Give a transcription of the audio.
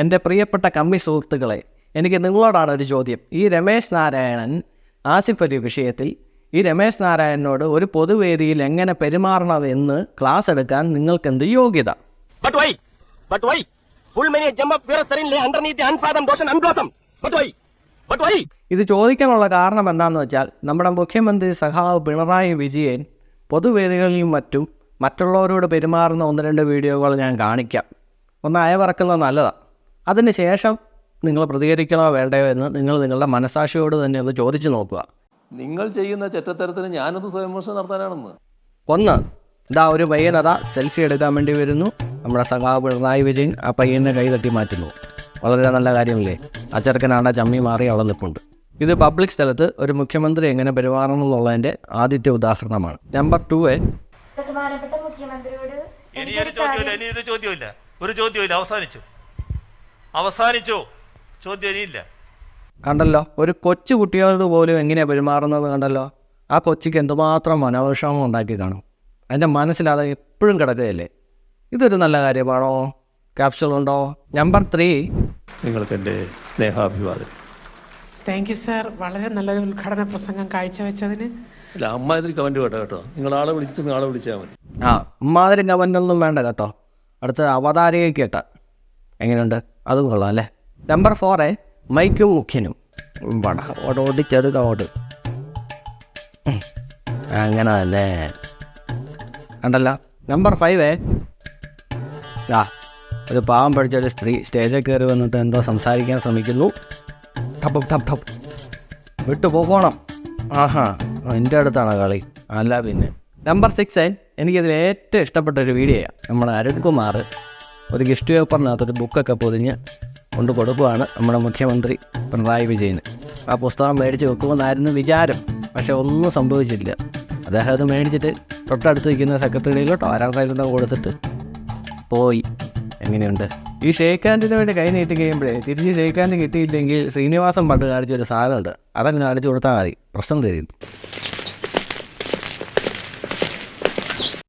എന്റെ പ്രിയപ്പെട്ട കമ്മി സുഹൃത്തുക്കളെ എനിക്ക് നിങ്ങളോടാണ് ഒരു ചോദ്യം. ഈ രമേശ് നാരായണൻ ആസിഫ് അലി വിഷയത്തിൽ ഈ രമേശ് നാരായണനോട് ഒരു പൊതുവേദിയിൽ എങ്ങനെ പെരുമാറണം എന്ന് ക്ലാസ് എടുക്കാൻ നിങ്ങൾക്ക് എന്ത് യോഗ്യത? ഇത് ചോദിക്കാനുള്ള കാരണം എന്താണെന്ന് വെച്ചാൽ നമ്മുടെ മുഖ്യമന്ത്രി സഖാവ് പിണറായി വിജയൻ പൊതുവേദികളിലും മറ്റും മറ്റുള്ളവരോട് പെരുമാറുന്ന ഒന്ന് രണ്ട് വീഡിയോകൾ ഞാൻ കാണിക്കാം. ഒന്ന് അയവിറക്കുന്നത് നല്ലതാണ് അതിന് ശേഷം നിങ്ങൾ പ്രതികരിക്കണോ വേണ്ടയോ എന്ന് നിങ്ങൾ നിങ്ങളുടെ മനസാക്ഷിയോട് തന്നെ ഒന്ന് ചോദിച്ചു നോക്കുക. നിങ്ങൾ ചെയ്യുന്ന ചെറ്റത്തരത്തിന് ഞാനൊന്ന് സ്വയംവിമർശനം നടത്താനാണെന്ന്. ഒന്ന് ഇതാ ഒരു പയ്യനത സെൽഫി എടുക്കാൻ വേണ്ടി വരുന്നു. നമ്മുടെ സഖാവ് പിണറായി വിജയൻ ആ പയ്യനെ കൈ തട്ടി മാറ്റുന്നു. വളരെ നല്ല കാര്യമില്ലേ? ആ ചെറുക്കനാണ്ട ചമ്മി മാറി അവിടെ നിൽപ്പുണ്ട് ഇത് പബ്ലിക് സ്ഥലത്ത് ഒരു മുഖ്യമന്ത്രി എങ്ങനെ പെരുമാറണം എന്നുള്ളതിന്റെ ആദ്യത്തെ ഉദാഹരണമാണ്. നമ്പർ ടു എ ബഹുമാനപ്പെട്ട മുഖ്യമന്ത്രിയോട് ചോദ്യമില്ല. ഒരു ചോദ്യമില്ല അവസാനിച്ചു. അവസാനിച്ചു. ചോദ്യം ഇനിയില്ല. കണ്ടല്ലോ ഒരു കൊച്ചു കുട്ടിയോട് പോലും എങ്ങനെയാണ് പെരുമാറുന്നത് കണ്ടല്ലോ? ആ കൊച്ചിക്ക് എന്തുമാത്രം മനോവിഷമം ഉണ്ടാക്കി കാണും. അതിന്റെ മനസ്സിലാതെ എപ്പോഴും കിടക്കുകയല്ലേ? ഇതൊരു നല്ല കാര്യമാണോ? ക്യാപ്ഷൻ ഉണ്ടോ? നമ്പർ ത്രീ നിങ്ങൾക്ക് എന്റെ സ്നേഹാഭിവാദം താങ്ക് യു സാർ വളരെ നല്ലൊരു ഉദ്ഘാടന പ്രസംഗം കാഴ്ചവെച്ചതിന്. അമ്മാതിരി കമന്റ് കേട്ടോ കേട്ടോ. നിങ്ങൾ ആളെ വിളിച്ചിട്ട് ആളെ വിളിച്ചാൽ മതി. ആ ഉമ്മാതിരി കമന്റൊന്നും വേണ്ട കേട്ടോ. അടുത്ത അവതാരിക കേട്ട. എങ്ങനെയുണ്ട്? അതും കൊള്ളാം അല്ലേ? നമ്പർ ഫോറ് മൈക്കും മുഖ്യനും. പട ഓട് ഓടിച്ചെടുക്ക ഓട്. അങ്ങനെ തന്നെ കണ്ടല്ലോ നമ്പർ ഫൈവ് ആ ഒരു പാവം പഠിച്ച ഒരു സ്ത്രീ സ്റ്റേജിൽ കയറി വന്നിട്ട് എന്തോ സംസാരിക്കാൻ ശ്രമിക്കുന്നു. ടപ്പ് ടപ്പ് ടപ്പ് വിട്ടു പോകണം. ആഹാ എന്റെ അടുത്താണ് കളി. അല്ല പിന്നെ. നമ്പർ സിക്സ് എനിക്കിതിൽ ഏറ്റവും ഇഷ്ടപ്പെട്ട ഒരു വീഡിയോയാണ് നമ്മുടെ അരുൺകുമാർ. ഒരു ഗിഫ്റ്റ് പേപ്പറിനകത്ത് ഒരു ബുക്കൊക്കെ പൊതിഞ്ഞ് കൊണ്ട് കൊടുക്കുകയാണ് നമ്മുടെ മുഖ്യമന്ത്രി പിണറായി വിജയന്. ആ പുസ്തകം മേടിച്ച് വെക്കുമെന്നായിരുന്നു വിചാരം. പക്ഷെ ഒന്നും സംഭവിച്ചില്ല. അദ്ദേഹം അത് മേടിച്ചിട്ട് തൊട്ടടുത്ത് നിൽക്കുന്ന സെക്രട്ടറിയിലോട്ടോ ആരാൾക്കാരുടെ കൊടുത്തിട്ട് പോയി. എങ്ങനെയുണ്ട്? ഈ ഷെയ്ഖ് വേണ്ടി കൈ നീട്ടി കഴിയുമ്പോഴേ തിരിച്ച് ഷെയ്ഖ് ഹാൻഡ് കിട്ടിയില്ലെങ്കിൽ ശ്രീനിവാസൻ പണ്ട് കാണിച്ചൊരു സാധനമുണ്ട്. അതങ്ങ് കാണിച്ചു കൊടുത്താൽ മതി. പ്രശ്നം തരും